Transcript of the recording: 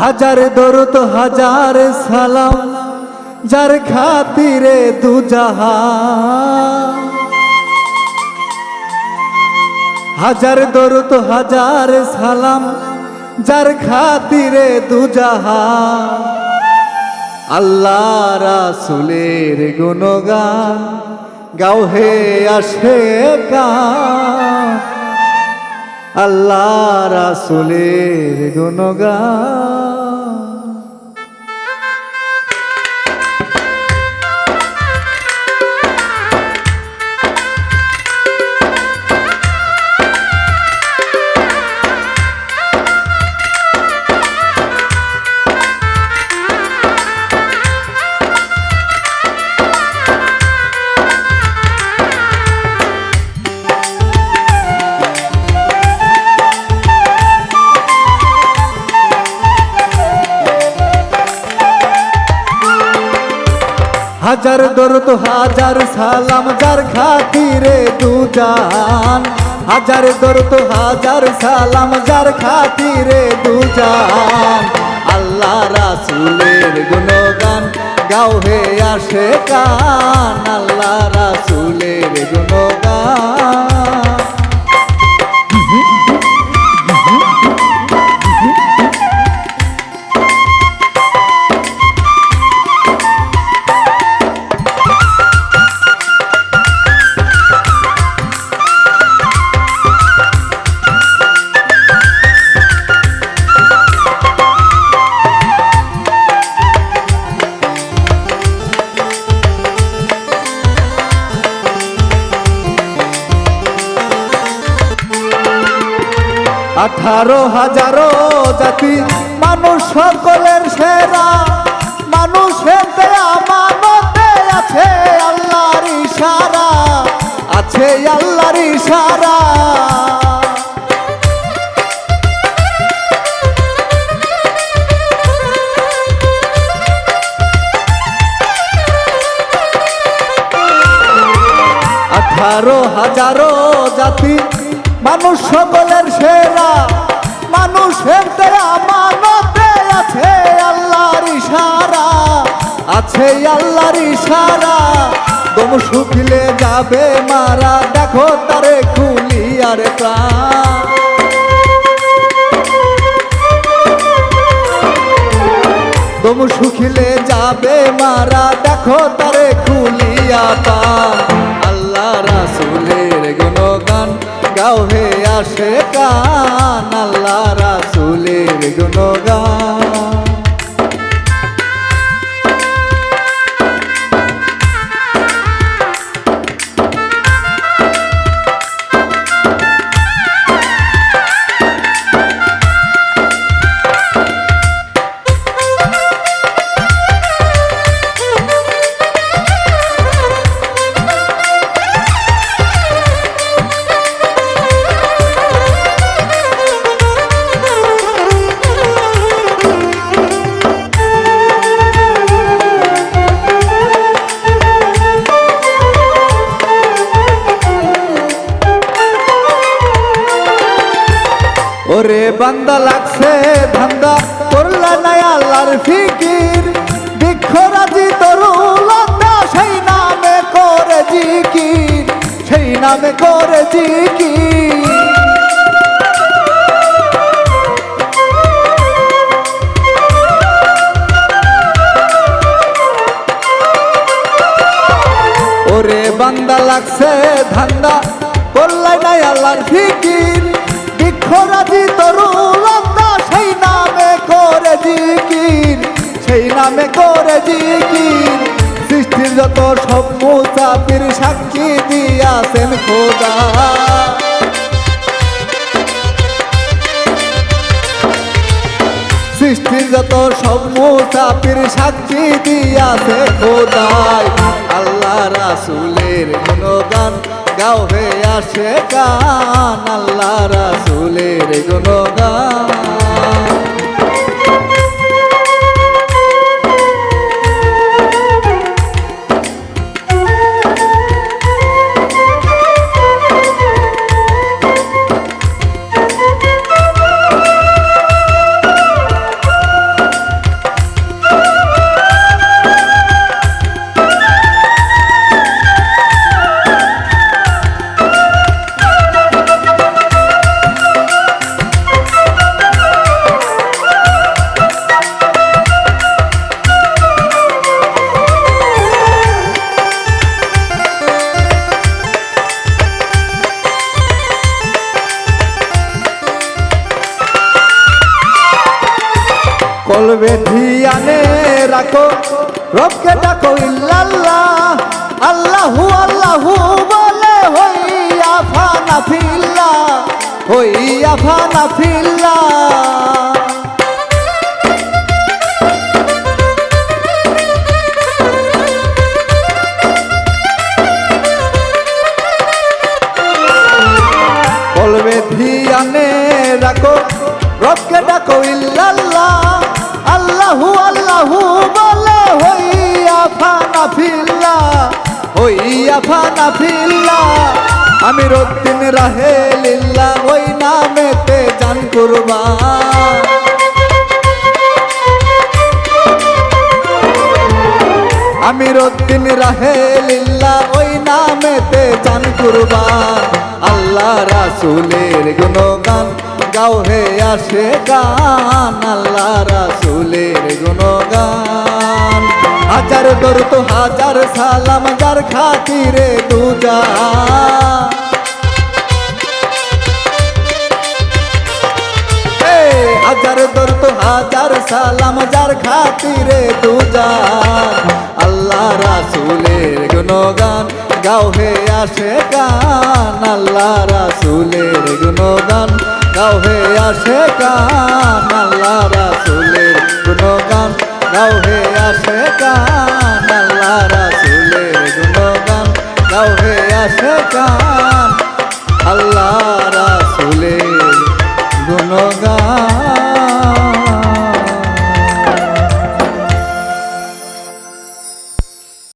হাজার দরুত হাজার সালাম, যার খাতিরে দুজাহা হাজার দরুত হাজার সালাম, যার খাতিরে দুজাহা আল্লাহ রাসুলের গুণগান গাও হে আসে আল্লাহ রাসুলের গুণগান হাজার দরদ, হাজার সালাম, যার খাতিরে দুজান। হাজার দরদ, হাজার সালাম, যার খাতিরে দুজান। আল্লাহ রাসুলের গুণগান, গাও হে আসে কান আল্লাহ রাসুলের গুণগান। আঠারো হাজারো জাতি, মানুষ সকলের সেরা। মানুষের আমানতে আছে আল্লাহর ইশারা, আছে আল্লাহর ইশারা। আঠারো হাজারো জাতি মানুষ সকলের সেরা, মানুষের দেয়া মানতে আছে আল্লাহর ইশারা, আছে আল্লাহর ইশারা। দম শুকিলে যাবে মারা, দেখো তারে খুলিয়ার প্রাণ। দম শুকিলে যাবে মারা, দেখো তারে খুলিয়া পান গাও হে আসে কান আল্লাহ রাসুলের গুণগান। বান্দা লাগছে ধান্দা করলা নাই আল্লাহর ফিকির। বৃক্ষরাজি তরুলতা সেই নামে করে জিকির, সেই নামে করে জিকির। ওরে বান্দা লাগছে ধান্দা করলাই নাই আল্লাহর ফিকির। বৃক্ষরাজি তরুলতা সেই নামে করে জিকির, সেই নামে করে জিকির। সৃষ্টির যত সব মুসাফির সাক্ষী দিয়াছেন খোদা। সৃষ্টির যত সব সাক্ষী দিয়াছে খোদাই। আল্লাহ রাসুলের গুণগান, গাও হে আসে গান। আল্লাহ রাসুলের গুণগান। ডাকো রবকে ডাকো, ইল্লাল্লাহ, আল্লাহু আল্লাহু বলে, হইয়া ফানা ফিল্লা, হইয়া ফানা ফিল্লা। বলবে ধিয়ানে রাখো। রবকে ডাকো, ইল্লাল্লাহ আল্লাহু আল্লাহু বলে, হইয়া ফানা ফিল্লা, হইয়া ফানা ফিল্লা। আমি রদ্দিন রাহে লিল্লা, ওই নামেতে জান কুরবান আমি রদ্দিন রাহে লিল্লা, ওই নামেতে জান কুরবান আল্লাহ রাসুলের গুণগান, গাও হে আসে গান আল্লাহ রাসুলের গুণগান। হাজার দরুত হাজার সালাম, যার খাতিরে দুজা হাজার দরত হাজার সালাম, যার খাতিরে রাসুলের গুণগান, গাও হে আসে কান, আল্লাহ রাসুলের গুণগান, গাও হে আসে কান, আল্লাহ রাসুলের গুণগান, গাও হে আসে কান, আল্লাহ রাসুলের গুণগান, গাও হে আসে কান, আল্লাহ রাসুলের গুণগান।